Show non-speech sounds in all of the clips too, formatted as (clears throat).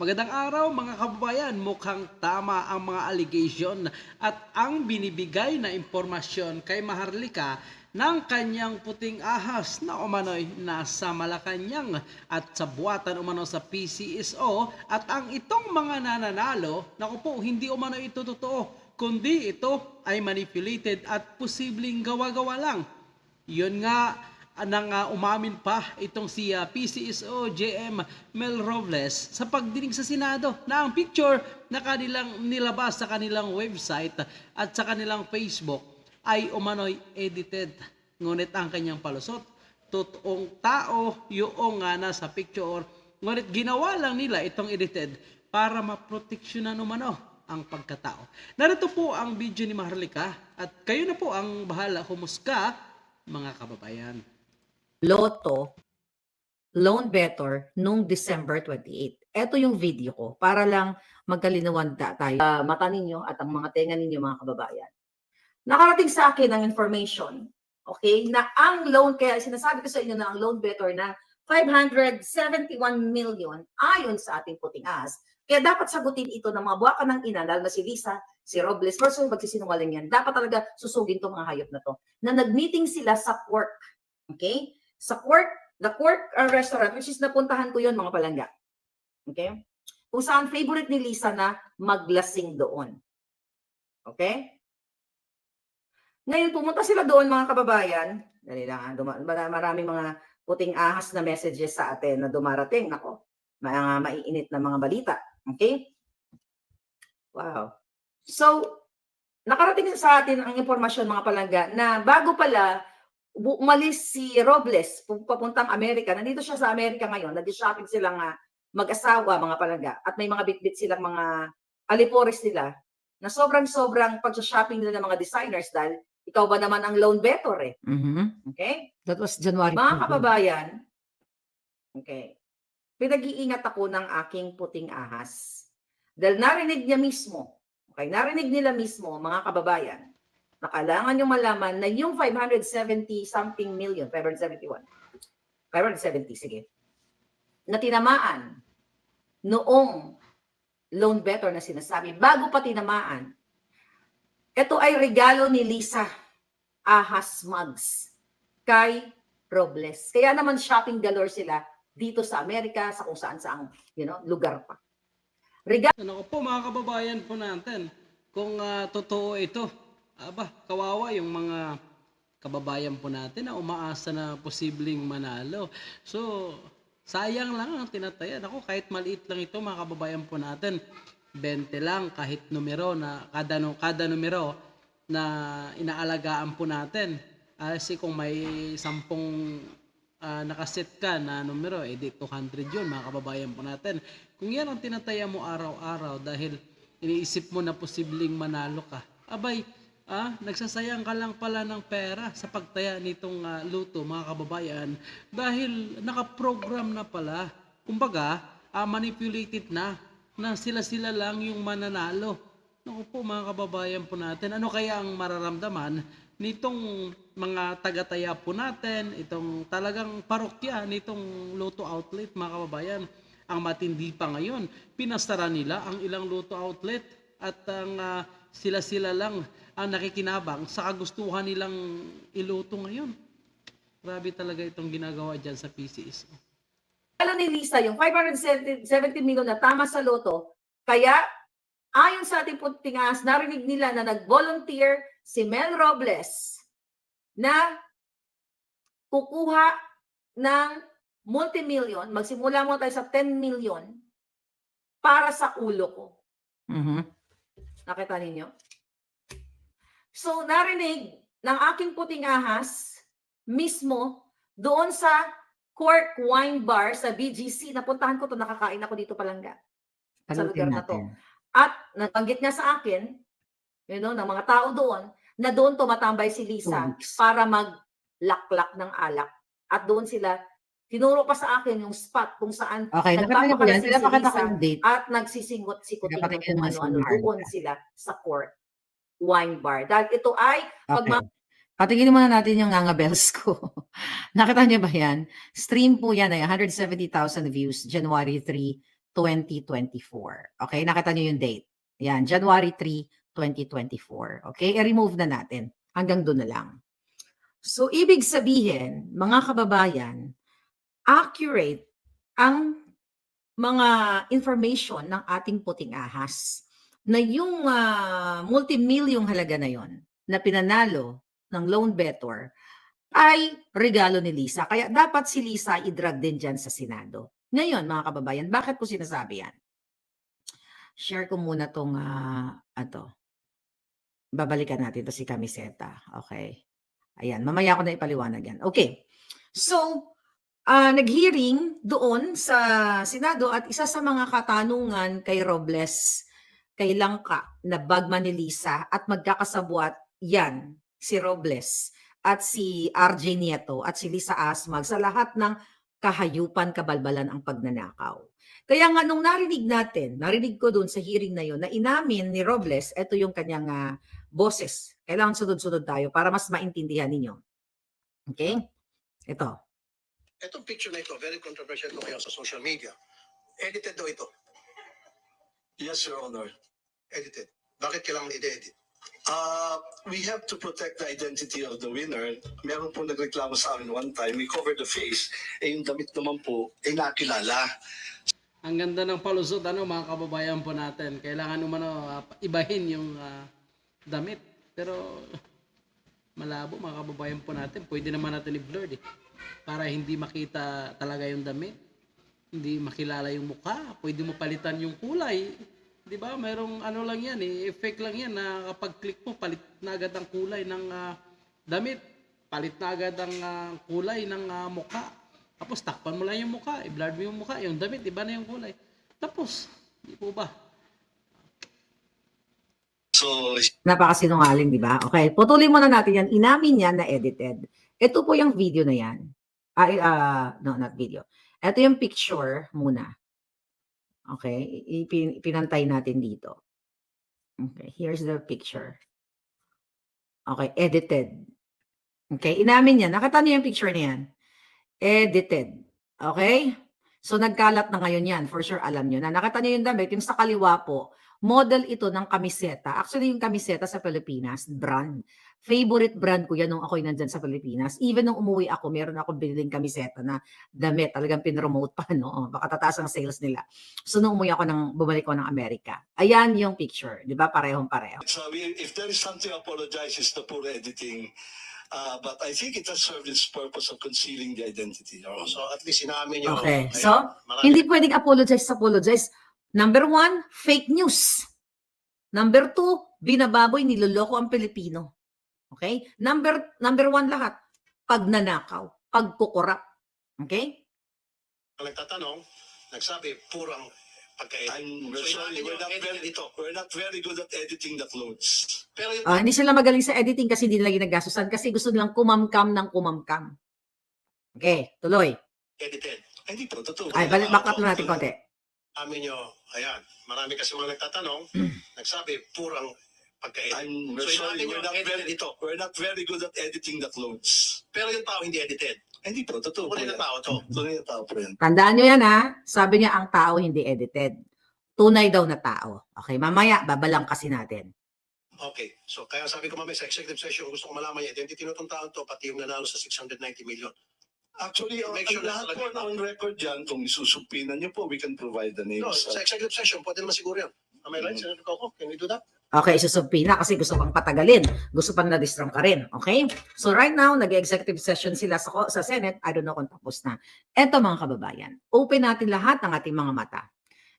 Magandang araw mga kababayan, mukhang tama ang mga allegation at ang binibigay na impormasyon kay Maharlika ng kanyang puting ahas na umano'y nasa Malacanang at sa buwatan umano sa PCSO at ang itong mga nananalo, naku po, hindi umano ito totoo, kundi ito ay manipulated at posibleng gawa-gawa lang. Yun nga nang uh, umamin pa itong si uh, PCSO JM Mel Robles sa pagdinig sa Senado na ang picture na kanilang nilabas sa kanilang website at sa kanilang Facebook ay umano'y edited. Ngunit ang kanyang palusot, totoong tao yung uh, nasa picture. Ngunit ginawa lang nila itong edited para maproteksyonan umano ang pagkatao. Narito po ang video ni Maharlika at kayo na po ang bahala humusga mga kababayan. Lotto, loan better nung December 28. Ito yung video ko para lang magkalinawan ta- tayo. Ah, mata ninyo at ang mga tenga ninyo mga kababayan. Nakarating sa akin ang information, okay, na ang loan, kaya sinasabi ko sa inyo na ang loan better na 571 million ayon sa ating puting as. Kaya dapat sagutin ito ng mga buwaka ng ina, lalo na si Lisa, si Robles, of all, magsisinungaling yan. Dapat talaga susugin itong mga hayop na to. Na nag-meeting sila sa court. Okay? Sa court, the court uh, restaurant, which is napuntahan ko yon mga palangga. Okay? Kung saan favorite ni Lisa na maglasing doon. Okay? Ngayon, pumunta sila doon mga kababayan. Dali lang, ah, maraming mga puting ahas na messages sa atin na dumarating. Nako, mga maiinit na mga balita. Okay? Wow. So, nakarating sa atin ang impormasyon mga palangga na bago pala umalis si Robles pu- papuntang Amerika. Nandito siya sa Amerika ngayon. Nag-shopping silang mag-asawa mga palangga at may mga bitbit silang mga alipores nila na sobrang-sobrang pag-shopping nila ng mga designers dahil ikaw ba naman ang loan better eh. Mhm. Okay? That was January. Mga 2. kababayan, okay, pinag-iingat ako ng aking puting ahas. Dahil narinig niya mismo, okay, narinig nila mismo, mga kababayan, na kailangan nyo malaman na yung 570 something million, 571, 570, sige, na tinamaan noong loan better na sinasabi, bago pa tinamaan, ito ay regalo ni Lisa Ahas Mugs kay Robles. Kaya naman shopping galore sila dito sa Amerika, sa kung saan saang, you know, lugar pa. Regalo Ano po mga kababayan po natin, kung ah, totoo ito, aba, kawawa yung mga kababayan po natin na umaasa na posibleng manalo. So, sayang lang ang tinatayan. Ako, kahit maliit lang ito mga kababayan po natin, 20 lang kahit numero na kada nu- kada numero na inaalagaan po natin. Ah, Kasi kung may sampung ah, nakaset ka na numero, edi 200 yun mga kababayan po natin. Kung yan ang tinataya mo araw-araw dahil iniisip mo na posibleng manalo ka, abay, ah, nagsasayang ka lang pala ng pera sa pagtaya nitong ah, luto mga kababayan dahil nakaprogram na pala. Kumbaga, ah, manipulated na na sila-sila lang yung mananalo. Naku po mga kababayan po natin, ano kaya ang mararamdaman nitong mga tagataya po natin, itong talagang parokya nitong Lotto Outlet mga kababayan. Ang matindi pa ngayon, pinastara nila ang ilang Lotto Outlet at ang ah, sila-sila lang ang nakikinabang sa kagustuhan nilang iluto ngayon. Grabe talaga itong ginagawa dyan sa PCSO. ni Lisa, yung 570 million na tama sa loto, kaya ayon sa ating putingas, narinig nila na nag-volunteer si Mel Robles na kukuha ng multimillion, magsimula mo tayo sa 10 million para sa ulo ko. Mhm. Nakita ninyo? So, narinig ng aking puting ahas mismo doon sa Cork Wine Bar sa BGC. Napuntahan ko to nakakain ako dito palangga. Sa lugar Palutin na to. natin. At nabanggit niya sa akin, you know, ng mga tao doon, na doon tumatambay si Lisa para maglaklak ng alak. At doon sila, tinuro pa sa akin yung spot kung saan Okay, napakita ko yan. Pinapakita ko yung date. at nagsisingot-sikotin ng Pinapakita kung ano-ano. Doon sila sa court wine bar. Dahil ito ay Okay. Patingin muna natin yung Nganga Bells ko. (laughs) Nakita niyo ba yan? Stream po yan ay 170,000 views January 3, 2024. Okay, nakita niyo yung date. Yan, January 3, 2024. Okay, i-remove na natin. Hanggang doon na lang. So, ibig sabihin, mga kababayan, accurate ang mga information ng ating puting ahas na yung uh, multimilyong halaga na yon na pinanalo ng loan better ay regalo ni Lisa. Kaya dapat si Lisa i-drag din dyan sa Senado. Ngayon, mga kababayan, bakit ko sinasabi yan? Share ko muna tong uh, ato. Babalikan natin to si Camiseta. Okay. Ayan, mamaya ko na ipaliwanag yan. Okay. So, uh, nag-hearing doon sa Senado at isa sa mga katanungan kay Robles, kay Langka, na bagman ni Lisa at magkakasabwat yan, si Robles at si RJ Nieto at si Lisa Asmag sa lahat ng kahayupan, kabalbalan ang pagnanakaw. Kaya nga nung narinig natin, narinig ko doon sa hearing na yon na inamin ni Robles, ito yung kanyang uh, boses. Kailangan sunod-sunod tayo para mas maintindihan ninyo. Okay? Ito. Itong picture na ito, very controversial ito ngayon sa social media. Edited daw ito. Yes, Your Honor. Edited. Bakit kailangan i-edit? Uh, we have to protect the identity of the winner. Meron po nagreklamo sa amin one time, we covered the face, eh yung damit naman po, eh nakilala. Ang ganda ng palusot, ano, mga kababayan po natin. Kailangan umano ah, ibahin yung ah, damit. Pero malabo, mga kababayan po natin. Pwede naman natin i-blur eh. Para hindi makita talaga yung damit. Hindi makilala yung mukha. Pwede mo palitan yung kulay. Di ba? Merong ano lang yan eh. Effect lang yan na kapag click mo, palit na agad ang kulay ng ah, damit. Palit na agad ang ah, kulay ng ah, mukha. Tapos takpan mo lang yung mukha, i-blur mo yung mukha, yung damit, iba na yung kulay. Tapos, di po ba? So, Napakasinungaling, di ba? Okay, putulin muna natin yan. Inamin niya na edited. Ito po yung video na yan. Ay, ah, no, not video. Ito yung picture muna. Okay, ipin, ipinantay natin dito. Okay, here's the picture. Okay, edited. Okay, inamin niya. Nakita niyo yung picture na yan. Edited. Okay? So nagkalat na ngayon yan. For sure alam niyo na. Nakita niyo yung damit, yung sa kaliwa po, model ito ng kamiseta. Actually, yung kamiseta sa Pilipinas, brand. Favorite brand ko yan nung ako'y nandyan sa Pilipinas. Even nung umuwi ako, meron ako biniling kamiseta na damit. Talagang pinromote pa, no? Baka tataas ang sales nila. So, nung umuwi ako ng, bumalik ko ng Amerika. Ayan yung picture. Di ba? Parehong pareho. so if there is something to apologize, it's the poor editing. Uh, but I think it has served its purpose of concealing the identity. So at least sinamin nyo. Okay. Ayan, So, marami- Hindi pwedeng apologize sa apologize. Number one, fake news. Number two, binababoy, niloloko ang Pilipino. Okay? Number number one lahat, pagnanakaw, pagkukurap. Okay? Ang nagtatanong, nagsabi, purang pagka-edit. I'm So, sorry, we're not, edited very, ito. we're not very good at editing the clothes. Pero yung Ah, hindi sila magaling sa editing kasi hindi nila ginagastusan kasi gusto nilang kumamkam ng kumamkam. Okay, tuloy. edited. Eh, Hindi po, totoo. Ay, balik back up na natin konti. Amin nyo, ayan, marami kasi mga nagtatanong, (clears throat) nagsabi, purang pagka-edit. I'm So, sorry, we're not, very, ito. we're not very good at editing the clothes. Pero yung tao hindi edited. Eh, Hindi po, totoo po Tunay na tao to. Tunay na tao po yan. Tandaan nyo yan ha. Sabi niya ang tao hindi edited. Tunay daw na tao. Okay, mamaya babalang kasi natin. Okay. So, kaya sabi ko mamaya sa executive session, gusto ko malaman yung identity ng itong taon to, pati yung nanalo sa 690 million. Actually, Make sure ang na lahat po talaga- on record dyan, kung isusupinan niyo po, we can provide the No, names. sa executive session, pwede naman siguro yan. Am I right, Mm. Senator Coco? Can we do that? Okay, isusubpi na kasi gusto pang patagalin. Gusto pang na-distract ka rin. Okay? So right now, nag-executive session sila sa, sa Senate. I don't know kung tapos na. Eto mga kababayan, open natin lahat ng ating mga mata.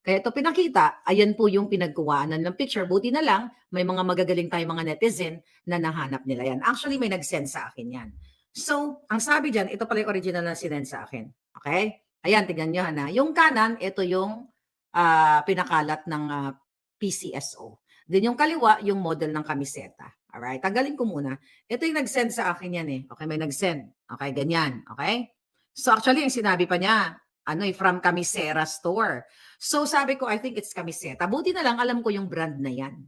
Kaya ito pinakita, ayan po yung pinagkuwaanan ng picture. Buti na lang, may mga magagaling tayong mga netizen na nahanap nila yan. Actually, may nag-send sa akin yan. So, ang sabi dyan, ito pala yung original na sinend sa akin. Okay? Ayan, tignan nyo na. Yung kanan, ito yung ah, pinakalat ng ah, PCSO. Then yung kaliwa, yung model ng kamiseta. Alright, tanggalin ko muna. Ito yung nag-send sa akin yan eh. Okay, may nag-send. Okay, ganyan. Okay? So actually, yung sinabi pa niya, ano eh, from Camisera store. So sabi ko, I think it's Camiseta. Buti na lang, alam ko yung brand na yan.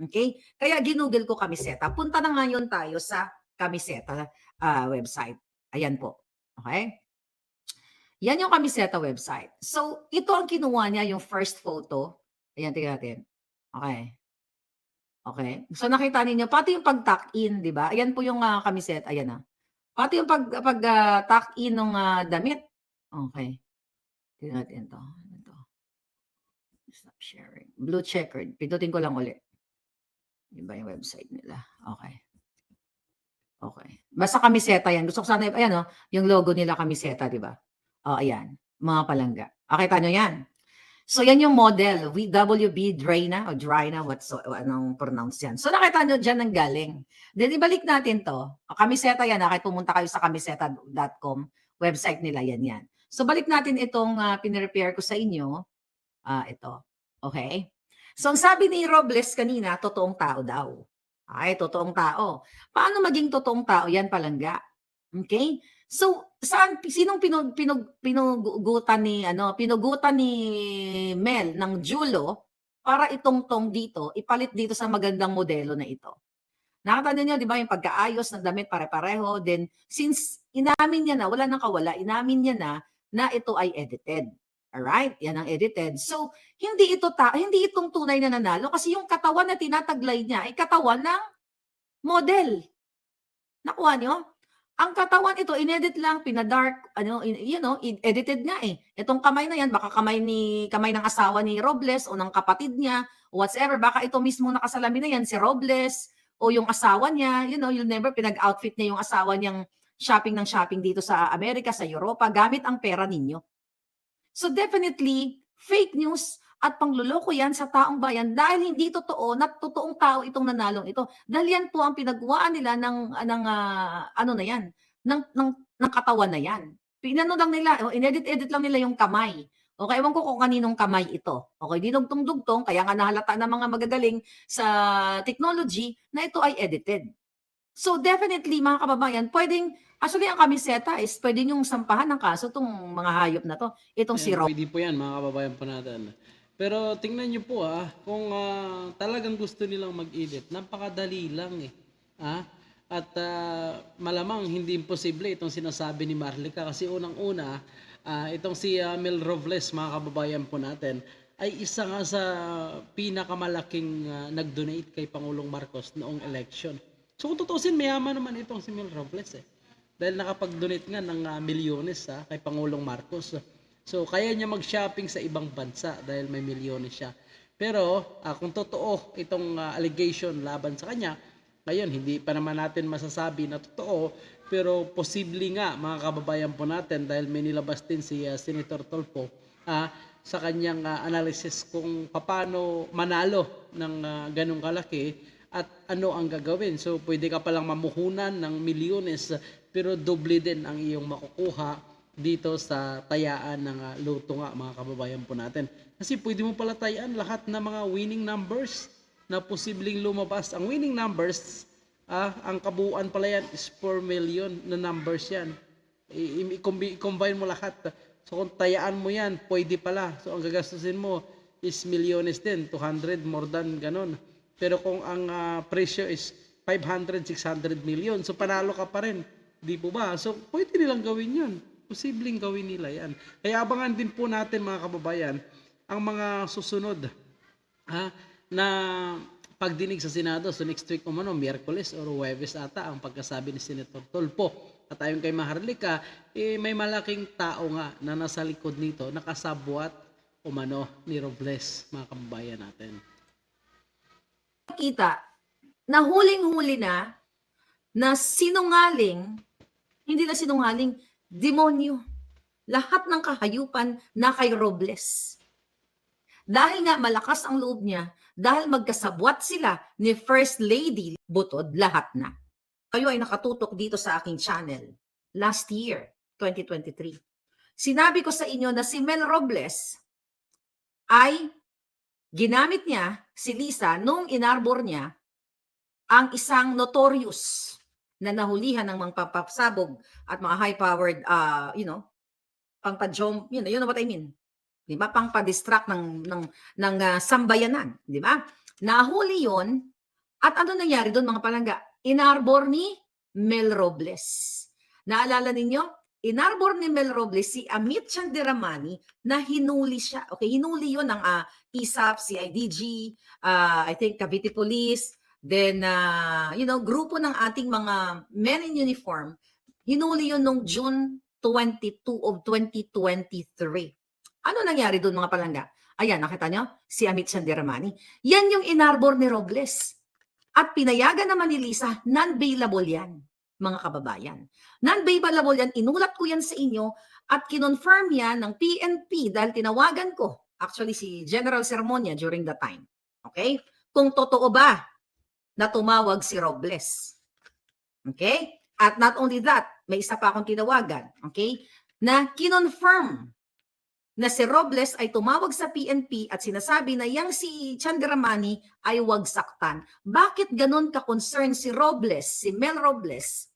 Okay? Kaya ginugol ko Camiseta. Punta na ngayon tayo sa Camiseta ah, website. Ayan po. Okay? Yan yung Kamiseta website. So, ito ang kinuha niya, yung first photo. Ayan, tingnan natin. Okay. Okay. So, nakita ninyo, pati yung pag-tuck in, di ba? Ayan po yung uh, kamiseta. Ayan na. Pati yung pag, pag ah, tuck in ng ah, damit. Okay. Tingnan natin ito. Ito. Stop sharing. Blue checkered. Pindutin ko lang ulit. Yun ba yung website nila? Okay. Okay. Basta kamiseta yan. Gusto ko sana, ayan o, yung logo nila kamiseta, di ba? O, ayan. Mga palangga. Okay, nyo yan. So, yan yung model. WB Drina o Drina, what's so, anong pronounce yan. So, nakita nyo dyan ang galing. Then, ibalik natin to. O, kamiseta yan, ha? kahit pumunta kayo sa kamiseta.com, website nila, yan yan. So, balik natin itong uh, pinrepair ko sa inyo. Ah, ito. Okay? So, ang sabi ni Robles kanina, totoong tao daw. Ay, totoong tao. Paano maging totoong tao? Yan palangga. Okay? So, saan sinong pinug, pinug, pinugutan ni ano, pinugutan ni Mel ng Julo para itongtong dito, ipalit dito sa magandang modelo na ito. Nakita niyo, 'di ba, yung pagkaayos ng damit pare-pareho, then since inamin niya na, wala nang kawala, inamin niya na na ito ay edited. Alright? Yan ang edited. So, hindi ito ta hindi itong tunay na nanalo kasi yung katawan na tinataglay niya ay katawan ng model. Nakuha niyo? Ang katawan ito, inedit lang, pinadark, ano, in, you know, edited nga eh. Itong kamay na yan, baka kamay ni kamay ng asawa ni Robles o ng kapatid niya, whatsoever, baka ito mismo nakasalamin na yan, si Robles, o yung asawa niya, you know, you'll never pinag-outfit niya yung asawa niyang shopping ng shopping dito sa Amerika, sa Europa, gamit ang pera ninyo. So definitely, fake news at pangluloko yan sa taong bayan dahil hindi totoo na totoong tao itong nanalong ito. Dahil yan po ang pinagwaan nila ng, ng ah, ano na yan, ng, ng, ng katawan na yan. Pinano lang nila, oh, inedit-edit lang nila yung kamay. Okay, ewan ko kung kaninong kamay ito. Okay, dinugtong-dugtong, kaya nga nahalata ng mga magagaling sa technology na ito ay edited. So definitely, mga kababayan, pwedeng, actually ang kamiseta is pwede yung sampahan ng kaso itong mga hayop na to. Itong si Rob. Pwede po yan, mga kababayan po natin. Pero tingnan nyo po ah, kung ah, talagang gusto nilang mag-edit, napakadali lang eh. Ah? At ah, malamang hindi imposible itong sinasabi ni Marlica kasi unang-una, ah, itong si ah, Mel Robles, mga kababayan po natin, ay isa nga sa pinakamalaking ah, nag-donate kay Pangulong Marcos noong election. So kung tutusin, mayaman naman itong si Mel Robles eh. Dahil nakapag-donate nga ng ah, milyones ah, kay Pangulong Marcos. So kaya niya mag-shopping sa ibang bansa dahil may milyones siya. Pero ah, kung totoo itong ah, allegation laban sa kanya, ngayon hindi pa naman natin masasabi na totoo, pero posible nga mga kababayan po natin dahil may nilabas din si ah, Senator Tolpo ah, sa kanyang ah, analysis kung paano manalo ng ah, ganong kalaki at ano ang gagawin. So pwede ka palang mamuhunan ng milyones pero doble din ang iyong makukuha dito sa tayaan ng ah, luto nga mga kababayan po natin. Kasi pwede mo pala tayaan lahat ng mga winning numbers na posibleng lumabas. Ang winning numbers, ah, ang kabuuan pala yan is 4 million na numbers yan. I-combine mo lahat. So kung tayaan mo yan, pwede pala. So ang gagastusin mo is milyones din, 200 more than ganon. Pero kung ang ah, presyo is 500, 600 million, so panalo ka pa rin. Di po ba? So pwede nilang gawin yun. Posibleng gawin nila yan. Kaya abangan din po natin mga kababayan, ang mga susunod ha, na pagdinig sa Senado. So next week umano, Miyerkules or Huwebes ata ang pagkasabi ni Senator Tolpo. At ayon kay Maharlika, eh, may malaking tao nga na nasa likod nito, nakasabwat umano ni Robles, mga kababayan natin. kita na huling-huli na na sinungaling, hindi na sinungaling, demonyo. Lahat ng kahayupan na kay Robles. Dahil nga malakas ang loob niya, dahil magkasabwat sila ni First Lady, butod lahat na. Kayo ay nakatutok dito sa aking channel last year, 2023. Sinabi ko sa inyo na si Mel Robles ay ginamit niya si Lisa nung inarbor niya ang isang notorious na nahulihan ng mga papasabog at mga high-powered, uh, you know, pangpa-jom, you know, you know what I mean? Di ba? Pangpa-distract ng, ng, ng ah, sambayanan. Di ba? Nahuli yon at ano nangyari doon mga palangga? Inarbor ni Mel Robles. Naalala ninyo? inarbor ni Mel Robles si Amit Chandiramani na hinuli siya. Okay, hinuli yun ng ah, ISAP, CIDG, ah, I think Cavite Police, then, ah, you know, grupo ng ating mga men in uniform, hinuli yun nung June 22 of 2023. Ano nangyari doon mga palangga? Ayan, nakita nyo? Si Amit Chandiramani. Yan yung inarbor ni Robles. At pinayagan naman ni Lisa, non-bailable yan, mga kababayan. Non-bailable yan, inulat ko yan sa inyo at kinonfirm yan ng PNP dahil tinawagan ko, actually si General Sermonia during the time. Okay? Kung totoo ba na tumawag si Robles. Okay? At not only that, may isa pa akong tinawagan. Okay? Na kinonfirm na si Robles ay tumawag sa PNP at sinasabi na yang si Chandramanி ay wag saktan. Bakit ganon ka-concern si Robles, si Mel Robles,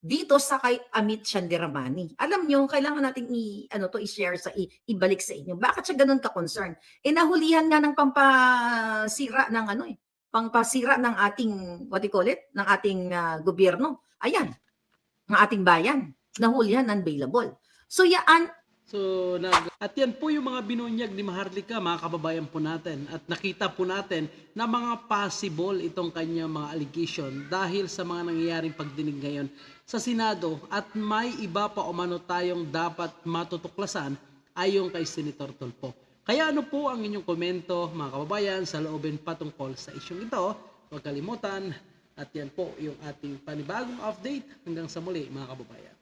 dito sa kay Amit Chandramanي? Alam nyo, kailangan nating i, ano to, i-share sa, i, ibalik sa inyo. Bakit siya ganon ka-concern? Eh, nahulihan nga ng pampasira ng ano eh, pampasira ng ating, what do you call it? Ng ating ah, gobyerno. Ayan, ng ating bayan. Nahulihan, unbailable. So, yaan, So, nag at yan po yung mga binunyag ni Maharlika, mga kababayan po natin. At nakita po natin na mga possible itong kanyang mga allegation dahil sa mga nangyayaring pagdinig ngayon sa Senado at may iba pa umano tayong dapat matutuklasan ay yung kay Senator Tulfo. Kaya ano po ang inyong komento mga kababayan sa loobin patungkol sa isyong ito? Huwag kalimutan at yan po yung ating panibagong update hanggang sa muli mga kababayan.